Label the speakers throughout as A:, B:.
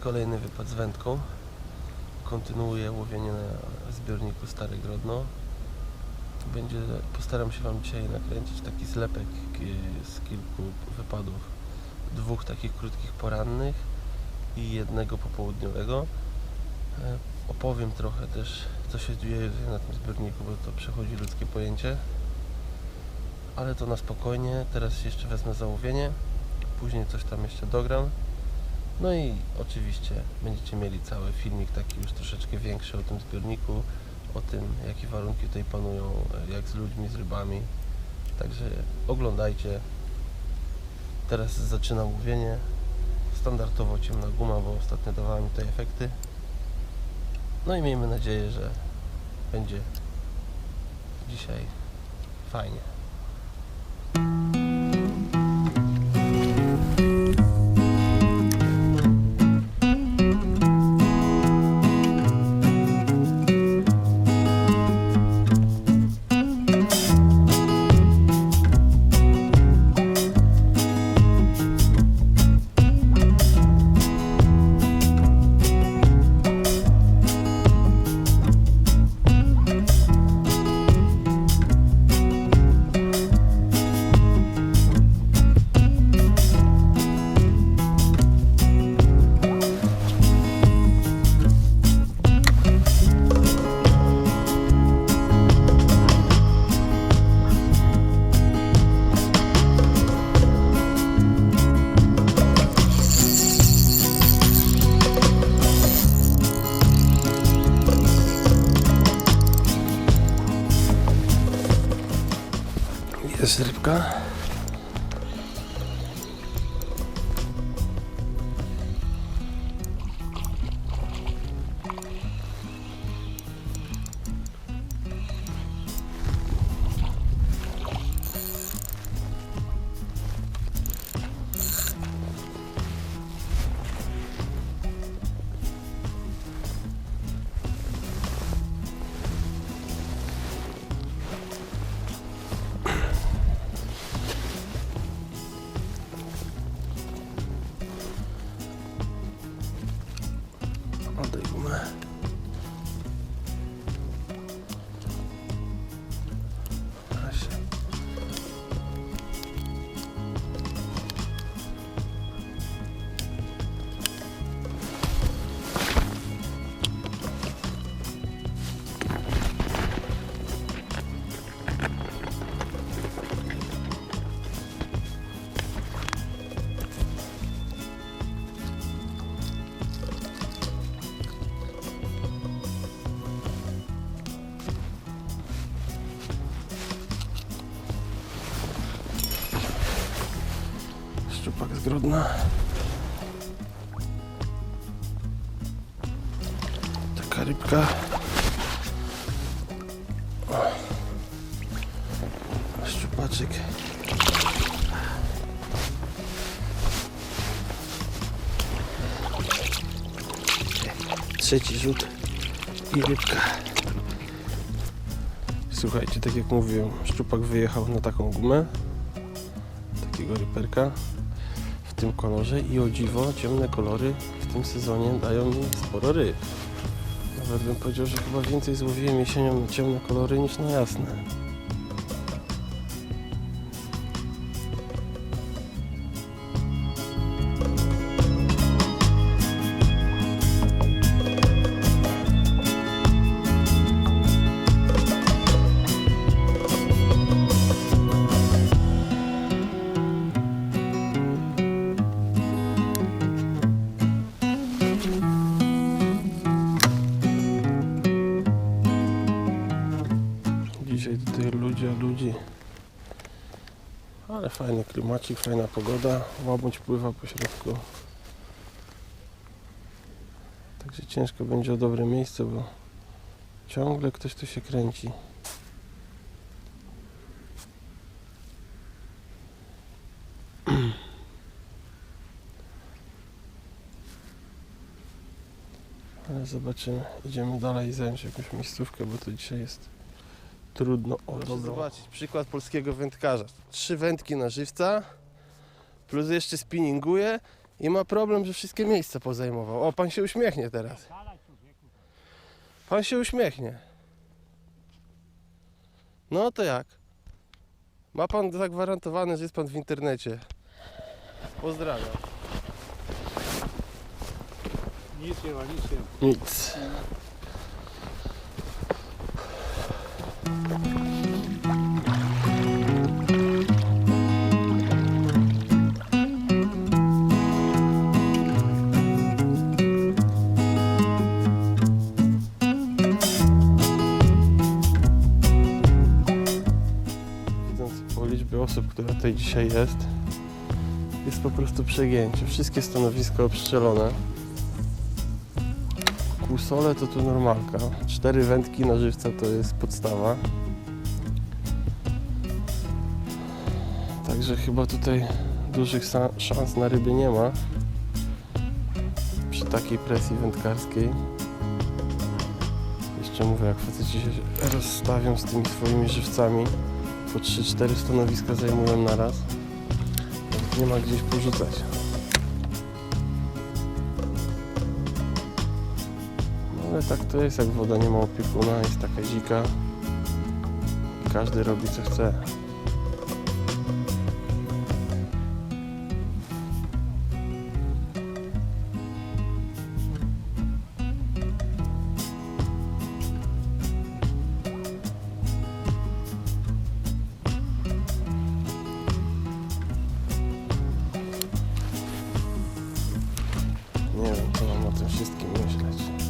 A: Kolejny wypad z wędką. Kontynuuję łowienie na zbiorniku Stare Grodno. Będzie, postaram się Wam dzisiaj nakręcić taki zlepek ki- z kilku wypadów. Dwóch takich krótkich porannych i jednego popołudniowego. E, Opowiem trochę też, co się dzieje na tym zbiorniku, bo to przechodzi ludzkie pojęcie. Ale to na spokojnie. Teraz jeszcze wezmę załowienie. Później coś tam jeszcze dogram. No i oczywiście będziecie mieli cały filmik taki już troszeczkę większy o tym zbiorniku, o tym jakie warunki tutaj panują, jak z ludźmi, z rybami. Także oglądajcie. Teraz zaczynam łowienie. Standardowo ciemna guma, bo ostatnio dawała mi tutaj efekty. No i miejmy nadzieję, że będzie dzisiaj fajnie. стрибка. Jest rybka. Oddaj gumę. Proszę. Grodna. Taka rybka. Szczupaczek. Trzeci rzut i rybka. Słuchajcie, tak jak mówiłem, szczupak wyjechał na taką gumę, takiego ryperka tym kolorze i o dziwo ciemne kolory w tym sezonie dają mi sporo ryb. Nawet bym powiedział, że chyba więcej złowiłem jesienią na ciemne kolory niż na jasne. Fajny klimacik, fajna pogoda. Łabędź pływa po środku. Także ciężko będzie o dobre miejsce, bo ciągle ktoś tu się kręci. Ale zobaczymy. Idziemy dalej zająć jakąś miejscówkę, bo to dzisiaj jest trudno o
B: Proszę zobaczyć, przykład polskiego wędkarza. Trzy wędki na żywca, plus jeszcze spinninguje
A: I ma problem, że wszystkie miejsca pozajmował. O, pan się uśmiechnie teraz. Pan się uśmiechnie. No to jak? Ma pan zagwarantowane, że jest pan w internecie. Pozdrawiam.
B: Nic nie ma, nic nie ma.
A: Nic. Widząc po liczbie osób, która tutaj dzisiaj jest, jest po prostu przegięcie. Wszystkie stanowiska obstrzelone. Kłusole to tu normalka. Cztery wędki na żywca to jest podstawa. Także chyba tutaj dużych szans na ryby nie ma. Przy takiej presji wędkarskiej. Jeszcze mówię, jak faceci się rozstawią z tymi swoimi żywcami, po 3-4 stanowiska zajmują na raz. Nie ma gdzieś porzucać. Ale tak to jest, jak woda nie ma opiekuna, jest taka dzika. Każdy robi co chce. Nie wiem, co mam o tym wszystkim myśleć.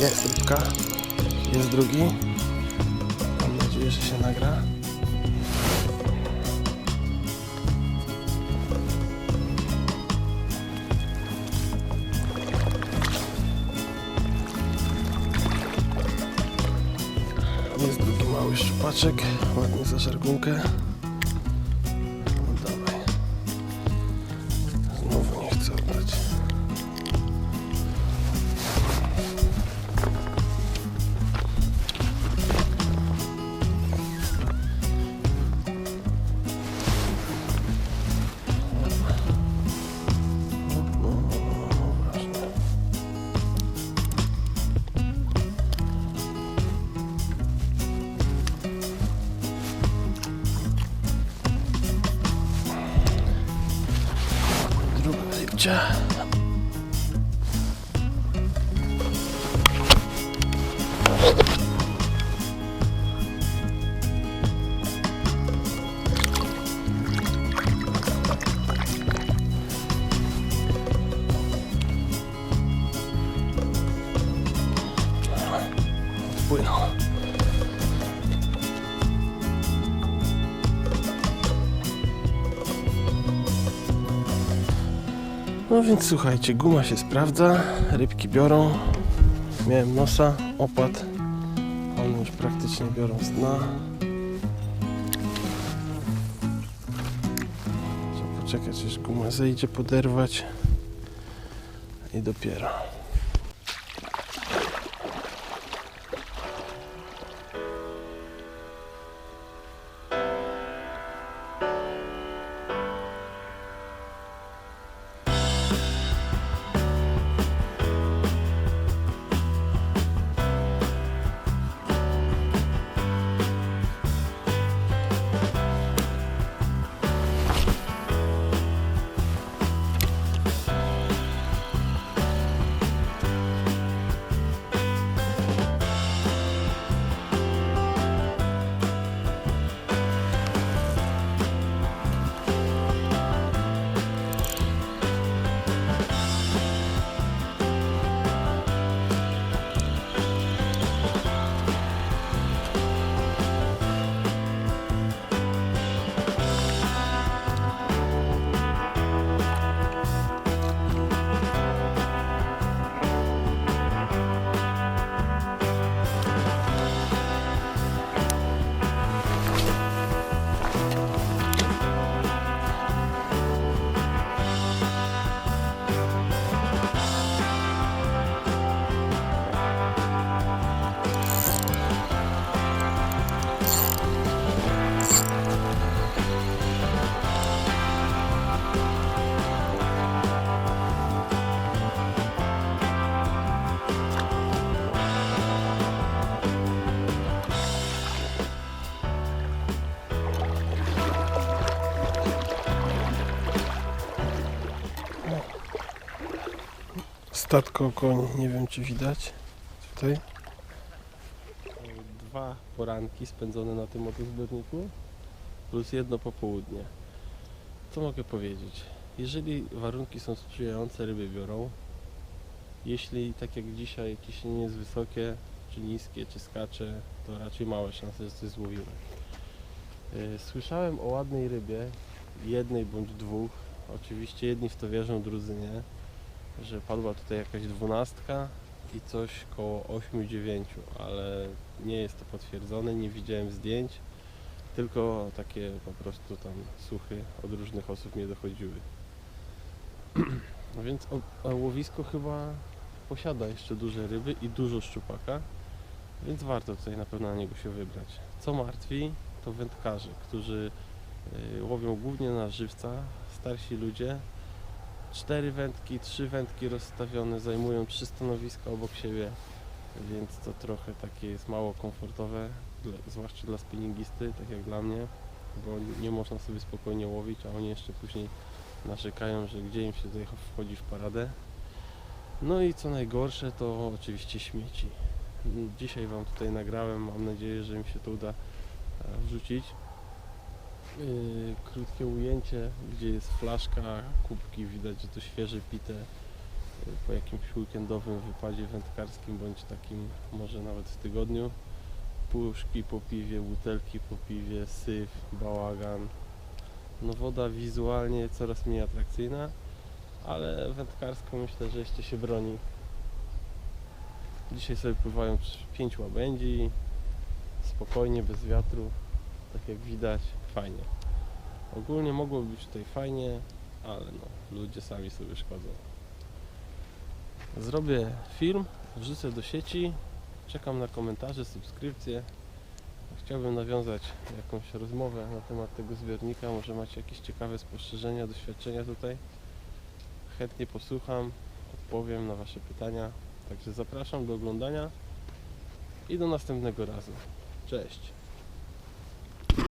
A: Jest rybka. Jest drugi. Mam nadzieję, że się nagra. Jest drugi mały szczupaczek, ładnie za żargunkę. じゃ不。No więc słuchajcie, guma się sprawdza, rybki biorą. Miałem nosa, opad. One już praktycznie biorą z dna. Trzeba poczekać, aż guma zejdzie, poderwać. I dopiero. Statko koń, nie wiem czy widać tutaj. Dwa poranki spędzone na tym oto zbiorniku plus jedno popołudnie. Co mogę powiedzieć? Jeżeli warunki są sprzyjające, ryby biorą. Jeśli tak jak dzisiaj ciśnienie jest wysokie, czy niskie, czy skacze, to raczej małe szanse, że coś złowimy. Yy, Słyszałem o ładnej rybie, jednej bądź dwóch. Oczywiście jedni w to wierzą, drudzy nie że padła tutaj jakaś dwunastka i coś koło 8-9, ale nie jest to potwierdzone, nie widziałem zdjęć, tylko takie po prostu tam słuchy od różnych osób mnie dochodziły. Więc łowisko chyba posiada jeszcze duże ryby i dużo szczupaka, więc warto tutaj na pewno na niego się wybrać. Co martwi, to wędkarze, którzy y, łowią głównie na żywca, starsi ludzie, cztery wędki, trzy wędki rozstawione zajmują trzy stanowiska obok siebie, więc to trochę takie jest mało komfortowe, dla, zwłaszcza dla spinningisty, tak jak dla mnie, bo nie można sobie spokojnie łowić, a oni jeszcze później narzekają, że gdzie im się tutaj wchodzi w paradę. No i co najgorsze to oczywiście śmieci. Dzisiaj Wam tutaj nagrałem, mam nadzieję, że mi się to uda e, wrzucić yy, krótkie ujęcie, gdzie jest flaszka, kubki, widać, że to świeże pite yy, po jakimś weekendowym wypadzie wędkarskim, bądź takim może nawet w tygodniu. Puszki po piwie, butelki po piwie, syf, bałagan. No woda wizualnie coraz mniej atrakcyjna, ale wędkarsko myślę, że jeszcze się broni. Dzisiaj sobie pływają pięć łabędzi, spokojnie, bez wiatru tak jak widać, fajnie. Ogólnie mogło być tutaj fajnie, ale no, ludzie sami sobie szkodzą. Zrobię film, wrzucę do sieci, czekam na komentarze, subskrypcje. Chciałbym nawiązać jakąś rozmowę na temat tego zbiornika, może macie jakieś ciekawe spostrzeżenia, doświadczenia tutaj. Chętnie posłucham, odpowiem na Wasze pytania. Także zapraszam do oglądania i do następnego razu. Cześć!